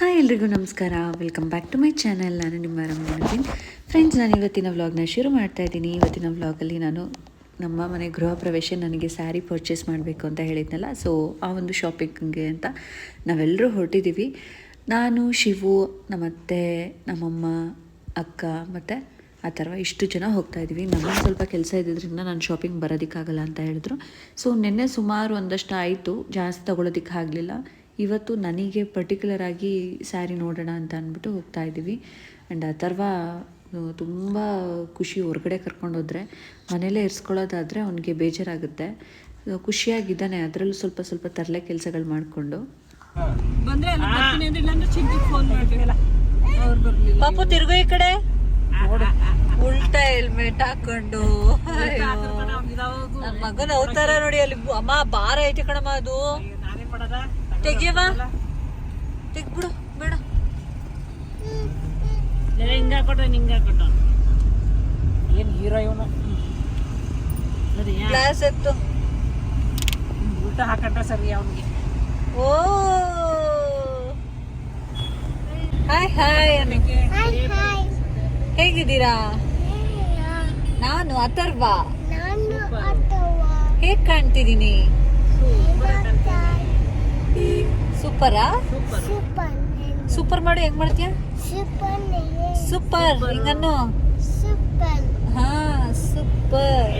Hi ಎಲ್ರಿಗೂ ನಮಸ್ಕಾರ. Welcome back to my channel ನಾನು ನಿಮ್ಮ ರಮ್ಯಾನುದ್ದೀನ್ ಫ್ರೆಂಡ್ಸ್ ನಾನು ಇವತ್ತಿನ ವ್ಲಾಗ್ನ ಶುರು ಮಾಡ್ತಾ ಇದ್ದೀನಿ. ಇವತ್ತಿನ ವ್ಲಾಗಲ್ಲಿ ನಾನು ನಮ್ಮ ಮನೆ ಗೃಹ ಪ್ರವೇಶ ನನಗೆ ಸ್ಯಾರಿ ಪರ್ಚೇಸ್ ಮಾಡಬೇಕು ಅಂತ ಹೇಳಿದ್ನಲ್ಲ ಸೊ ಆ ಒಂದು ಶಾಪಿಂಗ್ಗೆ ಅಂತ ನಾವೆಲ್ಲರೂ ಹೊರಟಿದ್ದೀವಿ ನಾನು, ಶಿವು, ನಮ್ಮತ್ತೆ, ನಮ್ಮಮ್ಮ, ಅಕ್ಕ, ಮತ್ತು ಆ ಥರ ಇಷ್ಟು ಜನ ಹೋಗ್ತಾ ಇದ್ದೀವಿ. ನಮಗೆ ಸ್ವಲ್ಪ ಕೆಲಸ ಇದ್ದಿದ್ದರಿಂದ ನಾನು ಶಾಪಿಂಗ್ ಬರೋದಕ್ಕಾಗಲ್ಲ ಅಂತ ಹೇಳಿದ್ರು. ಸೊ ನಿನ್ನೆ ಸುಮಾರು ಒಂದಷ್ಟು ಆಯಿತು. ಜಾಸ್ತಿ ತೊಗೊಳೋದಕ್ಕೆ ಆಗಲಿಲ್ಲ ಇವತ್ತು ನನಗೆ ಪರ್ಟಿಕ್ಯುಲರ್ ಆಗಿ ಸ್ಯಾರಿ ನೋಡೋಣ ಅಂತ ಅಂದ್ಬಿಟ್ಟು ಹೋಗ್ತಾ ಇದ್ದೀವಿ. ಆ್ಯಂಡ್ ಅಥರ್ವ ತುಂಬ ಖುಷಿ ಹೊರಗಡೆ ಕರ್ಕೊಂಡೋದ್ರೆ ಮನೇಲೇ ಇರಿಸ್ಕೊಳ್ಳೋದಾದರೆ ಅವನಿಗೆ ಬೇಜಾರಾಗುತ್ತೆ. ಖುಷಿಯಾಗಿದ್ದಾನೆ. ಅದರಲ್ಲೂ ಸ್ವಲ್ಪ ಸ್ವಲ್ಪ ತರಲೆ ಕೆಲಸಗಳು ಮಾಡಿಕೊಂಡು. ಬಂದ್ರೆ ಅಲ್ಲಿ ಬರ್ತೀನಿ ಅಂದ್ರೆ ಇಲ್ಲಾಂದ್ರೆ ಫೋನ್ ಮಾಡ್ಬೇಕಲ್ಲ. ಅವ್ರು ಬರ್ಲಿಲ್ಲ. ಪಾಪು ತಿರ್ಗು ಈ ಕಡೆ. ಉಲ್ಟಾ ಹೆಲ್ಮೆಟ್ ಹಾಕೊಂಡು. ಮಗನ ಅವತಾರ ನೋಡಿ ಅಲ್ಲಿ. ಅಮ್ಮ ಭಾರ ಐತಿ ಕಣಮ್ಮ ಅದು. ತೆಗಿಯಮ್ಮ ತೆಗ್ಬಿಡು ಬೇಡ. ಹಿಂಗ ಹಾಕೊಟ್ರೆ ನಿಂಗೆ ಹಾಕೊಟ್ಟ ಏನ್ ಹೀರೋ ಇವನು? ಕ್ಲಾಸ್ ಗ್ಲಾಸ್ ಎತ್ತು. ಊಟ ಹಾಕಟ್ರೆ ಸರಿ ಅವನಿಗೆ. ಓ. ಹಾಯ್ ಹಾಯ್ ಹೇಗಿದ್ದೀರಾ? ನಾನು ಅಥರ್ವ. ಹೇಗ್ ಕಾಣ್ತಿದೀನಿ ಸೂಪರಾ ಸೂಪರ್ ಮಾಡು ಹೆಂಗ್ ಮಾಡ್ತೀಯ? ಸೂಪರ್ ಹಿಂಗನ್ನು? ಹಾ ಸೂಪರ್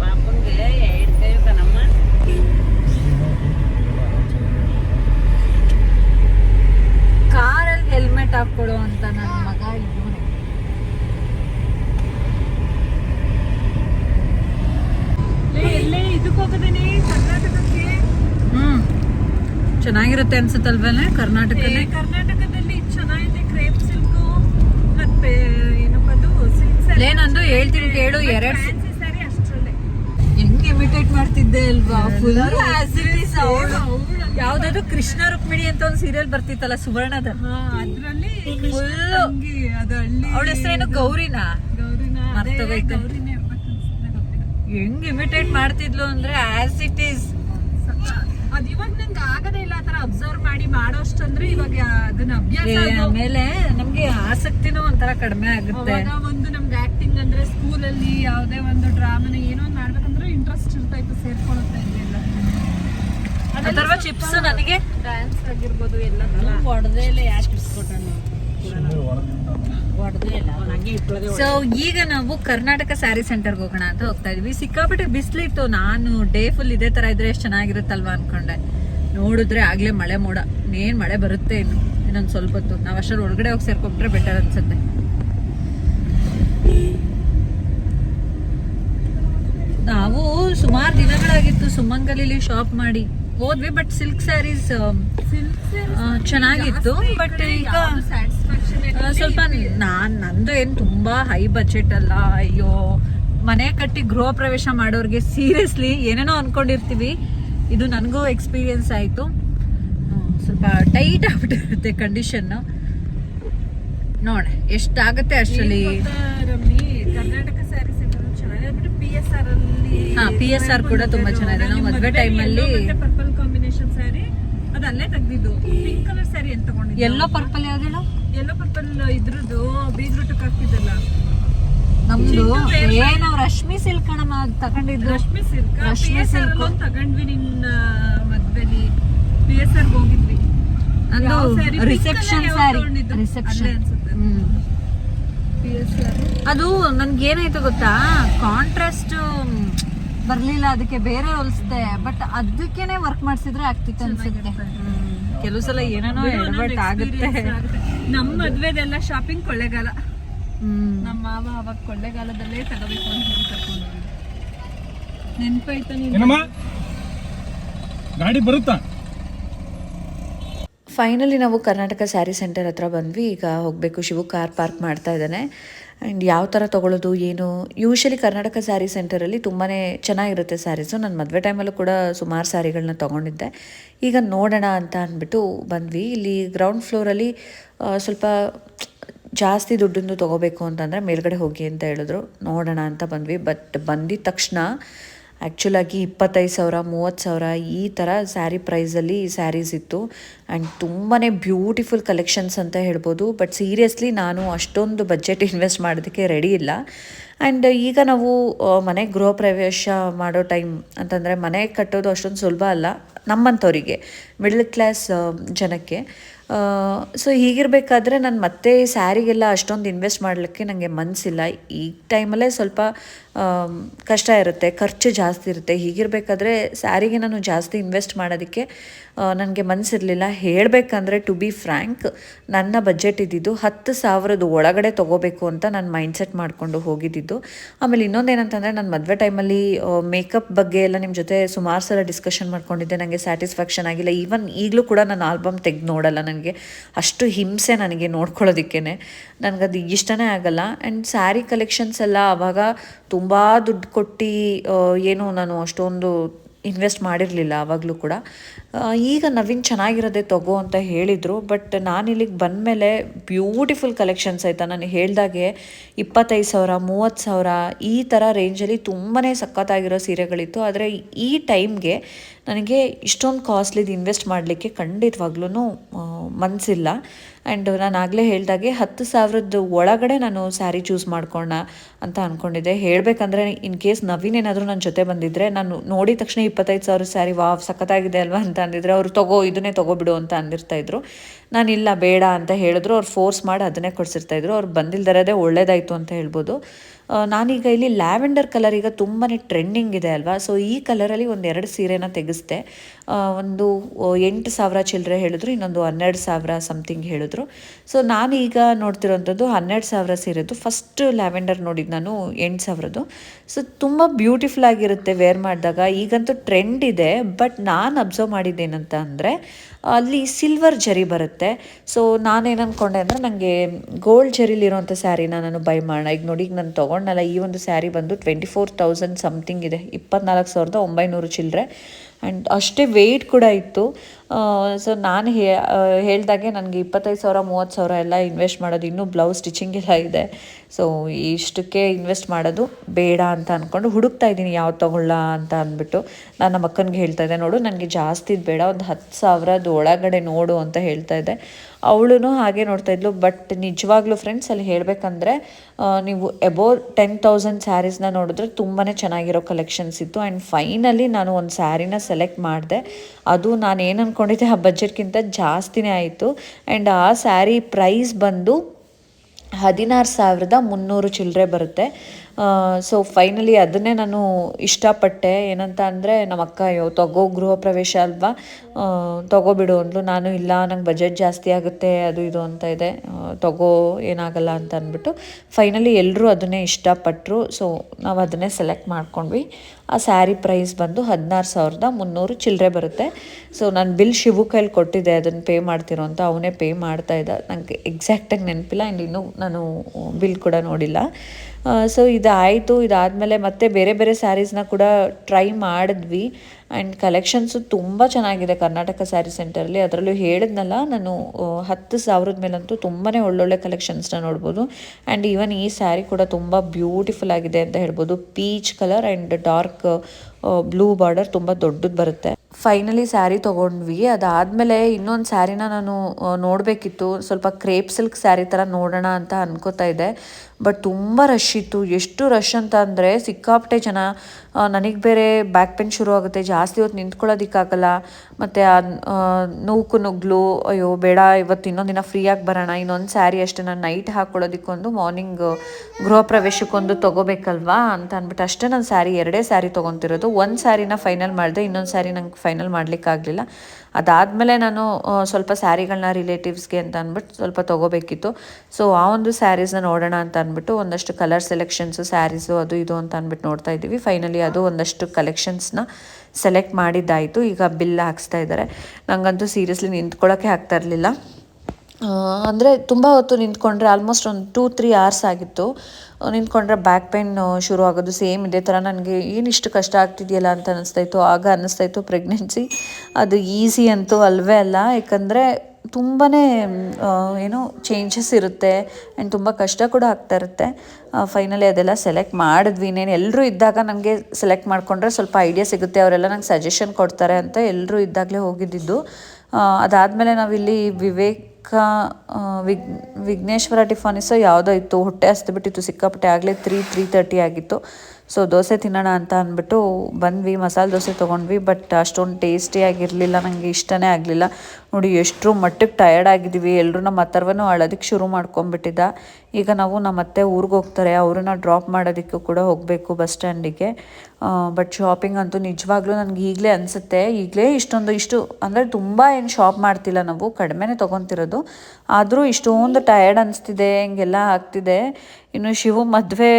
ಪಾಪನ್ಗೆ ಎರಡು ಕೈ ಕಣಮ್ಮ. ಕಾರಲ್ಲಿ ಹೆಲ್ಮೆಟ್ ಹಾಕೊಡು ಅಂತ. ಚೆನ್ನಾಗಿರುತ್ತೆ ಅನ್ಸುತ್ತಲ್ವೇ ಕರ್ನಾಟಕದಲ್ಲಿ? ಕರ್ನಾಟಕದಲ್ಲಿ ಚೆನ್ನಾಗಿದೆ. ಕ್ರೇಪ್ ಸಿಲ್ಕ್ ಮತ್ತೆ ಏನಪ್ಪ ಅದು ಸಿಲ್ಕ್ ಲೇ ನಂದು ಹೇಳ್ತೀನಿ ಕೇಳು ಎರಡು ಸಾರಿ ಸ್ಯಾರಿ ಅಷ್ಟರಲ್ಲೇ. ಹೆಂಗ್ ಇಮಿಟೇಟ್ ಮಾಡ್ತಿದ್ದೆ ಅಲ್ವಾ? ಫುಲ್ ಯಾವ್ದಾದ್ರು ಕೃಷ್ಣ ರುಕ್ಮಿಣಿ ಅಂತ ಒಂದು ಸೀರಿಯಲ್ ಬರ್ತಿತ್ತಲ್ಲ ಸುವರ್ಣದ? ಅದ್ರಲ್ಲಿ ಅವಳ ಹೆಸರೇನು ಗೌರಿನಾ? ಮರ್ತೋಗೈತೆ. ಹೆಂಗ್ ಇಮಿಟೇಟ್ ಮಾಡ್ತಿದ್ಲು ಅಂದ್ರೆ ಆಸ್ ಇಟ್ ಈಸ್ ಅದ್ ಇವಾಗ ನಂಗೆ ಆಗದೇ ಇಲ್ಲ ಆತರ ಅಬ್ಸರ್ವ್ ಮಾಡಿ ಮಾಡೋಷ್ಟಂದ್ರೆ ಇವಾಗ ಅದನ್ನ ಅಭ್ಯಾಸ. ಆಮೇಲೆ ನಮ್ಗೆ ಆಸಕ್ತಿನೂ ಒಂಥರ ಕಡಿಮೆ ಆಗುತ್ತೆ. ಒಂದು ನಮ್ಗೆ ಆಕ್ಟಿಂಗ್ ಅಂದ್ರೆ ಸ್ಕೂಲ್ ಅಲ್ಲಿ ಯಾವ್ದೇ ಒಂದು ಡ್ರಾಮನ ಏನೋ ಒಂದು ಮಾಡ್ಬೇಕಂದ್ರೆ ಇಂಟ್ರೆಸ್ಟ್ ಇರ್ತಾಯಿತ್ತು ಸೇರ್ಕೊಳುತ್ತೆ ಅಥರ್ವ ಚಿಪ್ಸ್ ನನಗೆ ಡ್ಯಾನ್ಸ್ ಆಗಿರ್ಬೋದು ಎಲ್ಲ ಹೊಡೆದೇ ಇಲ್ಲ ಯಾಕೆ ಚಿಪ್ಸ್ ಸೊ ಈಗ ನಾವು ಕರ್ನಾಟಕ ಸ್ಯಾರಿ ಸೆಂಟರ್ಗೆ ಹೋಗೋಣ ಅಂತ ಹೋಗ್ತಾ ಇದ್ವಿ. ಸಿಕ್ಕಾಪಟ್ಟೆ ಬಿಸಿಲಿತ್ತು ನಾನು ಡೇ ಫುಲ್ ಇದೇ ತರ ಇದ್ರೆ ಎಷ್ಟು ಚೆನ್ನಾಗಿರುತ್ತಲ್ವಾ ಅನ್ಕೊಂಡೆ. ನೋಡಿದ್ರೆ ಆಗ್ಲೇ ಮಳೆ ಮೋಡ. ಏನ್ ಮಳೆ ಬರುತ್ತೆ ಇನ್ನು. ಇನ್ನೊಂದು ಸ್ವಲ್ಪ ಹೊತ್ತು. ನಾವು ಅಷ್ಟರ ಒಳಗಡೆ ಹೋಗಿ ಸೇರ್ಕೊಂಡ್ರೆ ಬೆಟರ್ ಅನ್ಸುತ್ತೆ. ನಾವು ಸುಮಾರು ದಿನಗಳಾಗಿತ್ತು ಸುಮಂಗಲಿಲಿ ಶಾಪ್ ಮಾಡಿ. ಹೋದ್ವಿ ಬಟ್ ಸಿಲ್ಕ್ ಸ್ಯಾರೀಸ್ ಚೆನ್ನಾಗಿತ್ತು. ಬಟ್ ಈಗ ಸ್ವಲ್ಪ ನಾನ್, ನಂದು ಏನು ತುಂಬಾ ಹೈ ಬಜೆಟ್ ಅಲ್ಲ, ಅಯ್ಯೋ, ಮನೆ ಕಟ್ಟಿ ಗೃಹ ಪ್ರವೇಶ ಮಾಡೋರಿಗೆ ಸೀರಿಯಸ್ಲಿ ಏನೇನೋ ಅನ್ಕೊಂಡಿರ್ತೀವಿ. ಇದು ನನಗೂ ಎಕ್ಸ್ಪೀರಿಯನ್ಸ್ ಆಯಿತು. ಸ್ವಲ್ಪ ಟೈಟ್ ಆಗ್ಬಿಟ್ಟಿರುತ್ತೆ ಕಂಡೀಷನ್ ನೋಡ ಎಷ್ಟಾಗುತ್ತೆ ಅಷ್ಟರಲ್ಲಿ. Karnataka sari P S R ಅಲ್ಲಿ ಹಾ, PSR ಕೂಡ ತುಂಬಾ ಚೆನ್ನಾಗಿದೆ. ನಾವು ಮದ್ವೆ ಟೈಮಲ್ಲಿ ಪರ್ಪಲ್ ಕಾಂಬಿನೇಷನ್ ಸ್ಯಾರಿ ಅದು ಅಲ್ಲೇ ತೆಗ್ದಿದ್ದು. ಪಿಂಕ್ ಕಲರ್ ಸ್ಯಾರಿ ಅಂತ ತಗೊಂಡಿದ್ದೆ. ಎಲ್ಲೋ ಪರ್ಪಲ್ ಯಾವ್ದೇಳು ಎಲ್ಲೋ ಪರ್ಪಲ್ ಇದ್ರದ್ದು ಬೀದ್ರೂಟಕ್ಕೆ ಹಾಕಿದ್ದಲ್ಲ ನಮ್ದು ಏನು ರಶ್ಮಿ ಸಿಲ್ಕ್ ಕಣಮ್ಮ ತಗೊಂಡಿದ್ದು. ರಶ್ಮಿ ಸಿಲ್ಕ್ ರಶ್ಮಿ ಸಿಲ್ಕ್ ತಗೊಂಡ್ವಿ ನಿನ್ನ ಮದ್ವೆಲಿ. ಪಿ ಎಸ್ ಆರ್ ಹೋಗಿದ್ವಿ? Pink ರಿಸೆಪ್ಷನ್ ಸ್ಯಾರಿ ರಿಸೆಪ್ಷನ್ ಅನ್ಸುತ್ತೆ. ಅದು ನನ್ಗೆ ಏನಾಯ್ತು ಗೊತ್ತಾ? ಕಾಂಟ್ರಾಸ್ಟ್ ಬರ್ಲಿಲ್ಲ ಅದಕ್ಕೆ ಬೇರೆ ಹೊಲಿಸ್ದೆ. ಬಟ್ ಅದಕ್ಕೇನೆ ವರ್ಕ್ ಮಾಡಿಸಿದ್ರೆ ಆಗ್ತಿತ್ತು ಅನ್ಸುತ್ತೆ. ಕೆಲವು ಸಲ ಏನೇನೋ ಎಡವಟ್ ಆಗುತ್ತೆ. ನಮ್ಮ ಮದ್ವೆದೆಲ್ಲ ಶಾಪಿಂಗ್ ಕೊಳ್ಳೆಗಾಲ. ಹ್ಮ್. ನಮ್ಮ ಮಾವ ಅವಾಗ ಕೊಳ್ಳೆಗಾಲದಲ್ಲೇ ತಗೋಬೇಕು ಅಂತ ನೆನ್ಪಾಯ್ತಾ ನೀನು ಗಾಡಿ ಬರುತ್ತಾ? ಫೈನಲಿ ನಾವು ಕರ್ನಾಟಕ ಸ್ಯಾರಿ ಸೆಂಟರ್ ಹತ್ರ ಬಂದ್ವಿ. ಈಗ ಹೋಗಬೇಕು. ಶಿವು ಕಾರ್ ಪಾರ್ಕ್ ಮಾಡ್ತಾ ಇದ್ದಾನೆ. ಆ್ಯಂಡ್ ಯಾವ ಥರ ತೊಗೊಳ್ಳೋದು, ಏನು? ಯೂಶಲಿ ಕರ್ನಾಟಕ ಸ್ಯಾರಿ ಸೆಂಟರಲ್ಲಿ ತುಂಬಾ ಚೆನ್ನಾಗಿರುತ್ತೆ ಸ್ಯಾರೀಸು. ನಾನು ಮದುವೆ ಟೈಮಲ್ಲೂ ಕೂಡ ಸುಮಾರು ಸ್ಯಾರಿಗಳನ್ನ ತೊಗೊಂಡಿದ್ದೆ. ಈಗ ನೋಡೋಣ ಅಂತ ಅಂದ್ಬಿಟ್ಟು ಬಂದ್ವಿ. ಇಲ್ಲಿ ಗ್ರೌಂಡ್ ಫ್ಲೋರಲ್ಲಿ ಸ್ವಲ್ಪ ಜಾಸ್ತಿ ದುಡ್ಡಿಂದು ತೊಗೋಬೇಕು ಅಂತಂದರೆ ಮೇಲ್ಗಡೆ ಹೋಗಿ ಅಂತ ಹೇಳಿದ್ರು. ನೋಡೋಣ ಅಂತ ಬಂದ್ವಿ. ಬಟ್ ಬಂದಿದ ತಕ್ಷಣ ಆ್ಯಕ್ಚುಲಾಗಿ ಇಪ್ಪತ್ತೈದು ಸಾವಿರ, ಮೂವತ್ತು ಸಾವಿರ ಈ ಥರ ಸ್ಯಾರಿ ಪ್ರೈಸಲ್ಲಿ ಸ್ಯಾರೀಸ್ ಇತ್ತು. ಆ್ಯಂಡ್ ತುಂಬಾ ಬ್ಯೂಟಿಫುಲ್ ಕಲೆಕ್ಷನ್ಸ್ ಅಂತ ಹೇಳ್ಬೋದು. ಬಟ್ ಸೀರಿಯಸ್ಲಿ ನಾನು ಅಷ್ಟೊಂದು ಬಜೆಟ್ ಇನ್ವೆಸ್ಟ್ ಮಾಡೋದಕ್ಕೆ ರೆಡಿ ಇಲ್ಲ. ಆ್ಯಂಡ್ ಈಗ ನಾವು ಮನೆ ಗೃಹ ಪ್ರವೇಶ ಮಾಡೋ ಟೈಮ್ ಅಂತಂದರೆ ಮನೆ ಕಟ್ಟೋದು ಅಷ್ಟೊಂದು ಸುಲಭ ಅಲ್ಲ. ನಮ್ಮಂಥವರಿಗೆ ಮಿಡಲ್ ಕ್ಲಾಸ್ ಜನಕ್ಕೆ. ಸೊ ಹೀಗಿರಬೇಕಾದ್ರೆ ನಾನು ಮತ್ತೆ ಸ್ಯಾರಿಗೆಲ್ಲ ಅಷ್ಟೊಂದು ಇನ್ವೆಸ್ಟ್ ಮಾಡಲಿಕ್ಕೆ ನನಗೆ ಮನಸ್ಸಿಲ್ಲ ಈ ಟೈಮಲ್ಲೇ ಸ್ವಲ್ಪ ಕಷ್ಟ ಇರುತ್ತೆ, ಖರ್ಚು ಜಾಸ್ತಿ ಇರುತ್ತೆ. ಹೀಗಿರಬೇಕಾದ್ರೆ ಸ್ಯಾರಿಗೆ ನಾನು ಜಾಸ್ತಿ ಇನ್ವೆಸ್ಟ್ ಮಾಡೋದಕ್ಕೆ ನನಗೆ ಮನಸ್ಸಿರಲಿಲ್ಲ ಹೇಳಬೇಕಂದ್ರೆ ಟು ಬಿ ಫ್ರ್ಯಾಂಕ್ ನನ್ನ ಬಜೆಟ್ ಇದ್ದಿದ್ದು ಹತ್ತು ಸಾವಿರದ ಒಳಗಡೆ ತೊಗೋಬೇಕು ಅಂತ ನಾನು ಮೈಂಡ್ಸೆಟ್ ಮಾಡಿಕೊಂಡು ಹೋಗಿದ್ದಿದ್ದು. ಆಮೇಲೆ ಇನ್ನೊಂದೇನಂತಂದರೆ ನಾನು ಮದುವೆ ಟೈಮಲ್ಲಿ ಮೇಕಪ್ ಬಗ್ಗೆ ಎಲ್ಲ ನಿಮ್ಮ ಜೊತೆ ಸುಮಾರು ಸಲ ಡಿಸ್ಕಷನ್ ಮಾಡ್ಕೊಂಡಿದ್ದೆ. ನನಗೆ ಸ್ಯಾಟಿಸ್ಫ್ಯಾಕ್ಷನ್ ಆಗಿಲ್ಲ. ಈವನ್ ಈಗಲೂ ಕೂಡ ನಾನು ಆಲ್ಬಮ್ ತೆಗೆದು ನೋಡಲ್ಲ ನನಗೆ ಅಷ್ಟು ಹಿಂಸೆ ನನಗೆ ನೋಡ್ಕೊಳ್ಳೋದಕ್ಕೆ ನನಗದು ಇಷ್ಟನೇ ಆಗಲ್ಲ. ಆ್ಯಂಡ್ ಸ್ಯಾರಿ ಕಲೆಕ್ಷನ್ಸ್ ಎಲ್ಲ ಆವಾಗ ತುಂಬ ದುಡ್ಡು ಕೊಟ್ಟು ಏನು ನಾನು ಅಷ್ಟೊಂದು ಇನ್ವೆಸ್ಟ್ ಮಾಡಿರಲಿಲ್ಲ ಆವಾಗಲೂ ಕೂಡ. ಈಗ ನವೀನ್ ಚೆನ್ನಾಗಿರೋದೇ ತಗೋ ಅಂತ ಹೇಳಿದರು, ಬಟ್ ನಾನು ಇಲ್ಲಿಗೆ ಬಂದಮೇಲೆ ಬ್ಯೂಟಿಫುಲ್ ಕಲೆಕ್ಷನ್ಸ್ ಆಯಿತಾ. ನಾನು ಹೇಳ್ದಾಗೆ ಇಪ್ಪತ್ತೈದು ಸಾವಿರ, ಮೂವತ್ತು ಸಾವಿರ, ಈ ಥರ ರೇಂಜಲ್ಲಿ ತುಂಬಾ ಸಖತ್ತಾಗಿರೋ ಸೀರೆಗಳಿತ್ತು. ಆದರೆ ಈ ಟೈಮ್ಗೆ ನನಗೆ ಇಷ್ಟೊಂದು ಕಾಸ್ಟ್ಲಿದು ಇನ್ವೆಸ್ಟ್ ಮಾಡಲಿಕ್ಕೆ ಖಂಡಿತವಾಗ್ಲೂ ಮನಸ್ಸಿಲ್ಲ ಆ್ಯಂಡ್ ನಾನು ಆಗಲೇ ಹೇಳ್ದಾಗೆ ಹತ್ತು ಸಾವಿರದ ಒಳಗಡೆ ನಾನು ಸ್ಯಾರಿ ಚೂಸ್ ಮಾಡ್ಕೊಳ್ಳೋಣ ಅಂತ ಅಂದ್ಕೊಂಡಿದ್ದೆ ಹೇಳಬೇಕಂದ್ರೆ ಇನ್ ಕೇಸ್ ನವೀನ್ ಏನಾದರೂ ನನ್ನ ಜೊತೆ ಬಂದಿದ್ದರೆ ನಾನು ನೋಡಿದ ತಕ್ಷಣ ಇಪ್ಪತ್ತೈದು ಸಾವಿರ ಸ್ಯಾರಿ ವಾ ಸಖತ್ತಾಗಿದೆ ಅಲ್ವಾ ಅಂತ ಅಂದಿದ್ರೆ ಅವರು ತಗೋ, ಇದನ್ನೇ ತಗೋಬಿಡು ಅಂತ ಅಂದಿರ್ತಾಯಿದ್ರು ನಾನು ಇಲ್ಲ, ಬೇಡ ಅಂತ ಹೇಳಿದ್ರು. ಅವ್ರು ಫೋರ್ಸ್ ಮಾಡಿ ಅದನ್ನೇ ಕೊಡಿಸಿರ್ತಾಯಿದ್ರು ಅವ್ರು ಬಂದಿಲ್ದರದೇ ಒಳ್ಳೇದಾಯಿತು ಅಂತ ಹೇಳ್ಬೋದು. ನಾನೀಗ ಇಲ್ಲಿ ಲ್ಯಾವೆಂಡರ್ ಕಲರ್ ಈಗ ತುಂಬಾ ಟ್ರೆಂಡಿಂಗ್ ಇದೆ ಅಲ್ವಾ? ಸೊ ಈ ಕಲರಲ್ಲಿ ಒಂದು ಎರಡು ಸೀರೆನ ತೆಗೆಸ್ದೆ. ಒಂದು ಎಂಟು ಸಾವಿರ ಚಿಲ್ಲರೆ ಹೇಳಿದ್ರು, ಇನ್ನೊಂದು ಹನ್ನೆರಡು ಸಾವಿರ ಸಮಥಿಂಗ್ ಹೇಳಿದ್ರು. ಸೊ ನಾನು ಈಗ ನೋಡ್ತಿರೋಂಥದ್ದು ಹನ್ನೆರಡು ಸಾವಿರ ಸೀರೆದು ಫಸ್ಟ್ ಲ್ಯಾವೆಂಡರ್ ನೋಡಿದ್ದು ನಾನು ಎಂಟು ಸಾವಿರದ್ದು. ಸೊ ತುಂಬ ಬ್ಯೂಟಿಫುಲ್ ಆಗಿರುತ್ತೆ ವೇರ್ ಮಾಡಿದಾಗ. ಈಗಂತೂ ಟ್ರೆಂಡ್ ಇದೆ ಬಟ್ ನಾನು ಅಬ್ಸರ್ವ್ ಮಾಡಿದ್ದೇನಂತ ಅಂದರೆ, ಅಲ್ಲಿ ಸಿಲ್ವರ್ ಜರಿ ಬರುತ್ತೆ. ಸೊ ನಾನೇನು ಅಂದ್ಕೊಂಡೆ ಅಂದರೆ ನನಗೆ ಗೋಲ್ಡ್ ಜರಿಲಿರೋಂಥ ಸ್ಯಾರಿನ ನಾನು ಬೈ ಮಾಡೋಣ. ಈಗ ನೋಡಿ, ಈಗ ನಾನು ತೊಗೊಂಡಲ್ಲ ಈ ಒಂದು ಸ್ಯಾರಿ ಬಂದು ಟ್ವೆಂಟಿ ಫೋರ್ ತೌಸಂಡ್ ಸಮಥಿಂಗ್ ಇದೆ. ಇಪ್ಪತ್ನಾಲ್ಕು ಸಾವಿರದ ಒಂಬೈನೂರು ಚಿಲ್ಲರೆ ಆ್ಯಂಡ್ ಅಷ್ಟೇ ವೆಯ್ಟ್ ಕೂಡ ಇತ್ತು. ಸೊ ನಾನು ಹೇ ಹೇಳ್ದಾಗೆ ನನಗೆ ಇಪ್ಪತ್ತೈದು ಸಾವಿರ, ಮೂವತ್ತು ಸಾವಿರ ಎಲ್ಲ ಇನ್ವೆಸ್ಟ್ ಮಾಡೋದು, ಇನ್ನೂ ಬ್ಲೌಸ್ ಸ್ಟಿಚಿಂಗ್ ಎಲ್ಲ ಇದೆ. ಸೊ ಇಷ್ಟಕ್ಕೆ ಇನ್ವೆಸ್ಟ್ ಮಾಡೋದು ಬೇಡ ಅಂತ ಅಂದ್ಕೊಂಡು ಹುಡುಕ್ತಾ ಇದ್ದೀನಿ ಯಾವ್ದು ತೊಗೊಳ್ಳ ಅಂತ ಅಂದ್ಬಿಟ್ಟು. ನಾನು ನಮ್ಮ ಅಕ್ಕನಿಗೆ ಹೇಳ್ತಾ ಇದ್ದೆ, ನೋಡು, ನನಗೆ ಜಾಸ್ತಿ ಬೇಡ, ಒಂದು ಹತ್ತು ಸಾವಿರದ ಒಳಗಡೆ ನೋಡು ಅಂತ ಹೇಳ್ತಾ ಇದ್ದೆ. ಅವಳು ಹಾಗೆ ನೋಡ್ತಾ ಇದ್ಲು ಬಟ್ ನಿಜವಾಗ್ಲೂ ಫ್ರೆಂಡ್ಸ್ ಅಲ್ಲಿ ಹೇಳಬೇಕಂದ್ರೆ ನೀವು ಎಬೋ ಟೆನ್ ತೌಸಂಡ್ ಸ್ಯಾರೀಸ್ನ ನೋಡಿದ್ರೆ ತುಂಬಾ ಚೆನ್ನಾಗಿರೋ ಕಲೆಕ್ಷನ್ಸ್ ಇತ್ತು. ಆ್ಯಂಡ್ ಫೈನಲಿ ನಾನು ಒಂದು ಸ್ಯಾರಿನ ಸೆಲೆಕ್ಟ್ ಮಾಡಿದೆ. ಅದು ನಾನು ಏನು ಅಂದ್ಕೊಂಡಿದ್ದೆ ಆ ಬಜೆಟ್ಗಿಂತ ಜಾಸ್ತಿನೇ ಆಯಿತು. ಆ್ಯಂಡ್ ಆ ಸ್ಯಾರಿ ಪ್ರೈಸ್ ಬಂದು ಹದಿನಾರು ಸಾವಿರದ ಮುನ್ನೂರು ಚಿಲ್ಲರೆ ಬರುತ್ತೆ. ಸೊ ಫೈನಲಿ ಅದನ್ನೇ ನಾನು ಇಷ್ಟಪಟ್ಟೆ. ಏನಂತ ಅಂದರೆ ನಮ್ಮ ಅಕ್ಕ ಅಯ್ಯೋ, ತಗೋ ಗೃಹ ಪ್ರವೇಶ ಅಲ್ವಾ? ತಗೋಬಿಡು ಅಂದ್ಲು. ನಾನು ಇಲ್ಲ, ನಂಗೆ ಬಜೆಟ್ ಜಾಸ್ತಿ ಆಗುತ್ತೆ, ಅದು ಇದು ಅಂತ ಇದೆ. ತಗೋ, ಏನಾಗಲ್ಲ ಅಂತ ಅಂದ್ಬಿಟ್ಟು ಫೈನಲಿ ಎಲ್ಲರೂ ಅದನ್ನೇ ಇಷ್ಟಪಟ್ಟರು ಸೊ ನಾವು ಅದನ್ನೇ ಸೆಲೆಕ್ಟ್ ಮಾಡ್ಕೊಂಡ್ವಿ. ಆ ಸ್ಯಾರಿ ಪ್ರೈಸ್ ಬಂದು ಹದಿನಾರು ಸಾವಿರದ ಮುನ್ನೂರು ಚಿಲ್ಲರೆ ಬರುತ್ತೆ. ಸೊ ನಾನು ಬಿಲ್ ಶಿವು ಕೈಲಿ ಕೊಟ್ಟಿದ್ದೆ ಅದನ್ನು ಪೇ ಮಾಡ್ತಿರೋ ಅಂತ. ಅವನೇ ಪೇ ಮಾಡ್ತಾ ಇದ್ದ. ನನಗೆ ಎಕ್ಸಾಕ್ಟಾಗಿ ನೆನಪಿಲ್ಲ. ಆ್ಯಂಡ್ ಇನ್ನೂ ನಾನು ಬಿಲ್ ಕೂಡ ನೋಡಿಲ್ಲ. ಸೊ ಇದಾಯಿತು, ಇದಾದಮೇಲೆ ಮತ್ತೆ ಬೇರೆ ಬೇರೆ ಸ್ಯಾರೀಸ್ನ ಕೂಡ ಟ್ರೈ ಮಾಡಿದ್ವಿ. ಆ್ಯಂಡ್ ಕಲೆಕ್ಷನ್ಸು ತುಂಬ ಚೆನ್ನಾಗಿದೆ ಕರ್ನಾಟಕ ಸ್ಯಾರಿ ಸೆಂಟರಲ್ಲಿ ಅದರಲ್ಲೂ ಹೇಳಿದ್ನಲ್ಲ, ನಾನು ಹತ್ತು ಸಾವಿರದ ಮೇಲಂತೂ ತುಂಬಾ ಒಳ್ಳೊಳ್ಳೆ ಕಲೆಕ್ಷನ್ಸ್ನ ನೋಡ್ಬೋದು. ಆ್ಯಂಡ್ ಈವನ್ ಈ ಸ್ಯಾರಿ ಕೂಡ ತುಂಬ ಬ್ಯೂಟಿಫುಲ್ ಆಗಿದೆ ಅಂತ ಹೇಳ್ಬೋದು. Peach colour and dark blue border ತುಂಬ ದೊಡ್ಡದು ಬರುತ್ತೆ. ಫೈನಲಿ ಸ್ಯಾರಿ ತೊಗೊಂಡ್ವಿ. ಅದಾದಮೇಲೆ ಇನ್ನೊಂದು ಸ್ಯಾರಿನ ನಾನು ನೋಡಬೇಕಿತ್ತು. ಸ್ವಲ್ಪ ಕ್ರೇಪ್ ಸಿಲ್ಕ್ ಸ್ಯಾರಿ ಥರ ನೋಡೋಣ ಅಂತ ಅನ್ಕೋತಾ ಇದ್ದೆ. ಬಟ್ ತುಂಬ ರಶ್ ಇತ್ತು. ಎಷ್ಟು ರಶ್ ಅಂತ ಅಂದರೆ ಸಿಕ್ಕಾಪಟ್ಟೆ ಜನ ನನಗೆ ಬೇರೆ ಬ್ಯಾಕ್ ಪೇನ್ ಶುರು ಆಗುತ್ತೆ. ಜಾಸ್ತಿ ಹೊತ್ತು ನಿಂತ್ಕೊಳ್ಳೋದಕ್ಕಾಗಲ್ಲ. ಮತ್ತು ಆ ನೂಕು ನುಗ್ಲು, ಅಯ್ಯೋ, ಬೇಡ, ಇವತ್ತು ಇನ್ನೊಂದು ದಿನ ಫ್ರೀಯಾಗಿ ಬರೋಣ. ಇನ್ನೊಂದು ಸ್ಯಾರಿ ಅಷ್ಟೇ ನಾನು ನೈಟ್ ಹಾಕ್ಕೊಳ್ಳೋದಕ್ಕೊಂದು ಮಾರ್ನಿಂಗ್ ಗೃಹ ಪ್ರವೇಶಕ್ಕೊಂದು ತೊಗೋಬೇಕಲ್ವಾ ಅಂತ ಅಂದ್ಬಿಟ್ಟು ಅಷ್ಟೇ ನಾನು ಸ್ಯಾರಿ ಎರಡೇ ಸ್ಯಾರಿ ತೊಗೊತಿರೋದು. ಒಂದು ಸ್ಯಾರಿನ ಫೈನಲ್ ಮಾಡಿದೆ, ಇನ್ನೊಂದು ಸ್ಯಾರಿ ನಂಗೆ ಫೈನಲ್ ಮಾಡಲಿಕ್ಕಾಗಲಿಲ್ಲ. ಅದಾದಮೇಲೆ ನಾನು ಸ್ವಲ್ಪ ಸ್ಯಾರಿಗಳನ್ನ ರಿಲೇಟಿವ್ಸ್ಗೆ ಅಂತ ಅಂದ್ಬಿಟ್ಟು ಸ್ವಲ್ಪ ತೊಗೋಬೇಕಿತ್ತು. ಸೊ ಆ ಒಂದು ಸ್ಯಾರೀಸ್ನ ನೋಡೋಣ ಅಂತ ಅಂದ್ಬಿಟ್ಟು ಒಂದಷ್ಟು ಕಲರ್ ಸೆಲೆಕ್ಷನ್ಸು ಸ್ಯಾರೀಸು ಅದು ಇದು ಅಂತ ಅಂದ್ಬಿಟ್ಟು ನೋಡ್ತಾ ಇದ್ದೀವಿ. ಫೈನಲಿ ಅದು ಒಂದಷ್ಟು ಕಲೆಕ್ಷನ್ಸ್ನ ಸೆಲೆಕ್ಟ್ ಮಾಡಿದ್ದಾಯಿತು. ಈಗ ಬಿಲ್ ಹಾಕ್ಸ್ತಾ ಇದ್ದಾರೆ. ನನಗಂತೂ ಸೀರಿಯಸ್ಲಿ ನಿಂತ್ಕೊಳ್ಳೋಕ್ಕೆ ಆಗ್ತಾ ಇರಲಿಲ್ಲ. ಅಂದರೆ ತುಂಬ ಹೊತ್ತು ನಿಂತ್ಕೊಂಡ್ರೆ ಆಲ್ಮೋಸ್ಟ್ ಒಂದು ಟೂ ತ್ರೀ ಅವರ್ಸ್ ಆಗಿತ್ತು. ನಿಂತ್ಕೊಂಡ್ರೆ ಬ್ಯಾಕ್ ಪೇನ್ ಶುರು ಆಗೋದು ಸೇಮ್ ಇದೇ ಥರ ನನಗೆ ಏನು ಇಷ್ಟು ಕಷ್ಟ ಆಗ್ತಿದೆಯಲ್ಲ ಅಂತ ಅನ್ನಿಸ್ತಾ ಇತ್ತು. ಆಗ ಅನ್ನಿಸ್ತಾ ಇತ್ತು ಪ್ರೆಗ್ನೆನ್ಸಿ ಅದು ಈಸಿ ಅಂತೂ ಅಲ್ವೇ ಅಲ್ಲ. ಯಾಕಂದರೆ ತುಂಬಾ ಏನು ಚೇಂಜಸ್ ಇರುತ್ತೆ ಆ್ಯಂಡ್ ತುಂಬ ಕಷ್ಟ ಕೂಡ ಆಗ್ತಾ ಇರುತ್ತೆ. ಫೈನಲಿ ಅದೆಲ್ಲ ಸೆಲೆಕ್ಟ್ ಮಾಡಿದ್ವಿ. ಇನ್ನೇನು ಎಲ್ಲರೂ ಇದ್ದಾಗ ನನಗೆ ಸೆಲೆಕ್ಟ್ ಮಾಡಿಕೊಂಡ್ರೆ ಸ್ವಲ್ಪ ಐಡಿಯಾ ಸಿಗುತ್ತೆ. ಅವರೆಲ್ಲ ನಂಗೆ ಸಜೆಷನ್ ಕೊಡ್ತಾರೆ ಅಂತ ಎಲ್ಲರೂ ಇದ್ದಾಗಲೇ ಹೋಗಿದ್ದಿದ್ದು ಅದಾದಮೇಲೆ ನಾವಿಲ್ಲಿ ವಿವೇಕ ಆ, ವಿಗ್ ವಿಘ್ನೇಶ್ವರ ಟಿಫಾನಿಸೋ ಯಾವುದೋ ಇತ್ತು. ಹೊಟ್ಟೆ ಹಸ್ದುಬಿಟ್ಟಿತ್ತು ಸಿಕ್ಕಾಪಟ್ಟೆ ಆಗಲೇ ತ್ರೀ ತ್ರೀ ತರ್ಟಿ ಆಗಿತ್ತು. ಸೊ ದೋಸೆ ತಿನ್ನೋಣ ಅಂತ ಅಂದ್ಬಿಟ್ಟು ಬಂದ್ವಿ, ಮಸಾಲೆ ದೋಸೆ ತೊಗೊಂಡ್ವಿ ಬಟ್ ಅಷ್ಟೊಂದು ಟೇಸ್ಟಿಯಾಗಿರಲಿಲ್ಲ ನನಗೆ ಇಷ್ಟನೇ ಆಗಲಿಲ್ಲ. ನೋಡಿ ಎಷ್ಟರ ಮಟ್ಟಕ್ಕೆ ಟಯರ್ಡ್ ಆಗಿದ್ದೀವಿ ಎಲ್ಲರೂ ನಮ್ಮ ಅಥರ್ವನು ಅಳೋದಕ್ಕೆ ಶುರು ಮಾಡ್ಕೊಂಬಿಟ್ಟಿದ್ದ ಈಗ ನಾವು ನಮ್ಮ ಅತ್ತೆ ಊರಿಗೆ ಹೋಗ್ತಾರೆ, ಅವ್ರನ್ನ ಡ್ರಾಪ್ ಮಾಡೋದಕ್ಕೂ ಕೂಡ ಹೋಗಬೇಕು ಬಸ್ ಸ್ಟ್ಯಾಂಡಿಗೆ ಬಟ್ ಶಾಪಿಂಗ್ ಅಂತೂ ನಿಜವಾಗ್ಲೂ ನನಗೆ ಈಗಲೇ ಅನಿಸುತ್ತೆ. ಈಗಲೇ ಇಷ್ಟೊಂದು, ಇಷ್ಟು, ಅಂದರೆ ತುಂಬ ಏನು ಶಾಪ್ ಮಾಡ್ತಿಲ್ಲ ನಾವು, ಕಡಿಮೆನೇ ತೊಗೊತಿರೋದು. ಆದರೂ ಇಷ್ಟೊಂದು ಟಯರ್ಡ್ ಅನಿಸ್ತಿದೆ, ಹಿಂಗೆಲ್ಲ ಆಗ್ತಿದೆ. ಇನ್ನು ಶಿವು ಮದುವೆ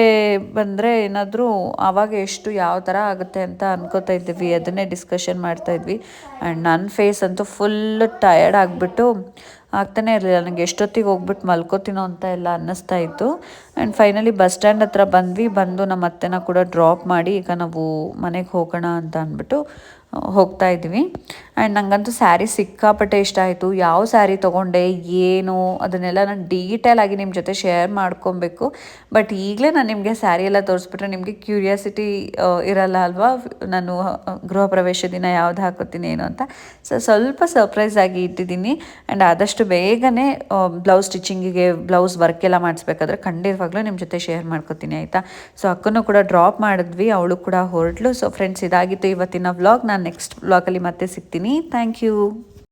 ಬಂದರೆ ಏನಾದರೂ ಆವಾಗ ಎಷ್ಟು ಯಾವ ಥರ ಆಗುತ್ತೆ ಅಂತ ಅನ್ಕೋತಾ ಇದ್ದೀವಿ ಅದನ್ನೇ ಡಿಸ್ಕಷನ್ ಮಾಡ್ತಾ ಇದ್ವಿ. ಆ್ಯಂಡ್ ನನ್ನ ಫೇಸ್ ಅಂತೂ ಫುಲ್ ಟಯರ್ಡ್ ಆಗಿಬಿಟ್ಟು ಆಗ್ತಾನೆ ಇರಲಿಲ್ಲ. ನನಗೆ ಎಷ್ಟೊತ್ತಿಗೆ ಹೋಗ್ಬಿಟ್ಟು ಮಲ್ಕೋತೀನೋ ಅಂತ ಎಲ್ಲ ಅನ್ನಿಸ್ತಾ ಇತ್ತು. ಆ್ಯಂಡ್ ಫೈನಲಿ ಬಸ್ ಸ್ಟ್ಯಾಂಡ್ ಹತ್ರ ಬಂದ್ವಿ. ಬಂದು ನಮ್ಮ ಅತ್ತೆನ ಕೂಡ ಡ್ರಾಪ್ ಮಾಡಿ ಈಗ ನಾವು ಮನೆಗೆ ಹೋಗೋಣ ಅಂತ ಅಂದ್ಬಿಟ್ಟು ಹೋಗ್ತಾ ಇದ್ವಿ ಆ್ಯಂಡ್ ನನಗಂತೂ ಸ್ಯಾರಿ ಸಿಕ್ಕಾಪಟ್ಟೆ ಇಷ್ಟ ಆಯಿತು. ಯಾವ ಸ್ಯಾರಿ ತೊಗೊಂಡೆ, ಏನು, ಅದನ್ನೆಲ್ಲ ನಾನು ಡೀಟೇಲ್ ಆಗಿ ನಿಮ್ಮ ಜೊತೆ ಶೇರ್ ಮಾಡ್ಕೊಬೇಕು. ಬಟ್ ಈಗಲೇ ನಾನು ನಿಮಗೆ ಸ್ಯಾರಿ ಎಲ್ಲ ತೋರಿಸ್ಬಿಟ್ರೆ ನಿಮಗೆ ಕ್ಯೂರಿಯಾಸಿಟಿ ಇರಲ್ಲ ಅಲ್ವಾ? ನಾನು ಗೃಹ ಪ್ರವೇಶ ದಿನ ಯಾವ್ದು ಹಾಕೋತೀನಿ, ಏನು ಅಂತ. ಸೊ ಸ್ವಲ್ಪ ಸರ್ಪ್ರೈಸ್ ಆಗಿ ಇಟ್ಟಿದ್ದೀನಿ. ಆ್ಯಂಡ್ ಆದಷ್ಟು ಬೇಗನೆ ಬ್ಲೌಸ್ ಸ್ಟಿಚಿಂಗಿಗೆ ಬ್ಲೌಸ್ ವರ್ಕ್ ಎಲ್ಲ ಮಾಡಿಸ್ಬೇಕಾದ್ರೆ ಖಂಡಿತವಾಗ್ಲೂ ನಿಮ್ಮ ಜೊತೆ ಶೇರ್ ಮಾಡ್ಕೊತೀನಿ, ಆಯಿತಾ? ಸೊ ಅಕ್ಕನೂ ಕೂಡ ಡ್ರಾಪ್ ಮಾಡಿದ್ವಿ, ಅವಳು ಕೂಡ ಹೊರಟ್ಲು. ಸೊ ಫ್ರೆಂಡ್ಸ್ ಇದಾಗಿತ್ತು. ಇವತ್ತಿನ ವ್ಲಾಗ್ ನಾನು ನೆಕ್ಸ್ಟ್ ವ್ಲಾಗಲ್ಲಿ ಮತ್ತೆ ಸಿಗ್ತೀನಿ. Thank you